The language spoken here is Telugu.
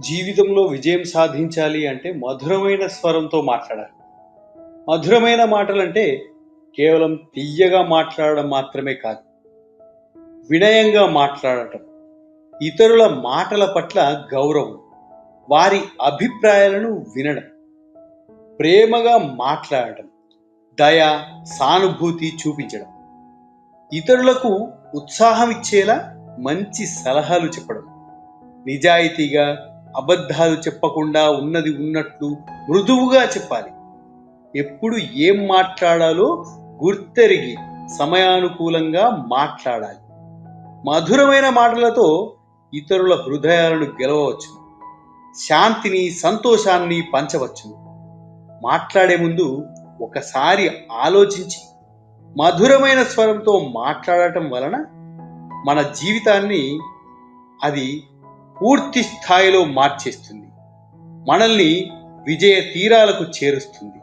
జీవితంలో విజయం సాధించాలి అంటే మధురమైన స్వరంతో మాట్లాడాలి. మధురమైన మాటలంటే కేవలం తీయగా మాట్లాడడం మాత్రమే కాదు వినయంగా మాట్లాడటం ఇతరుల మాటల పట్ల గౌరవం వారి అభిప్రాయాలను వినడం ప్రేమగా మాట్లాడటం దయ సానుభూతి చూపించడం ఇతరులకు ఉత్సాహం ఇచ్చేలా మంచి సలహాలు చెప్పడం నిజాయితీగా అబద్ధాలు చెప్పకుండా ఉన్నది ఉన్నట్లు మృదువుగా చెప్పాలి. ఎప్పుడు ఏం మాట్లాడాలో గుర్తెరిగి సమయానుకూలంగా మాట్లాడాలి. మధురమైన మాటలతో ఇతరుల హృదయాలను గెలవవచ్చు. శాంతిని సంతోషాన్ని పంచవచ్చు. మాట్లాడే ముందు ఒకసారి ఆలోచించి మధురమైన స్వరంతో మాట్లాడటం వలన మన జీవితాన్ని అది పూర్తి స్థాయిలో మార్చేస్తుంది. మనల్ని విజయ తీరాలకు చేరుస్తుంది.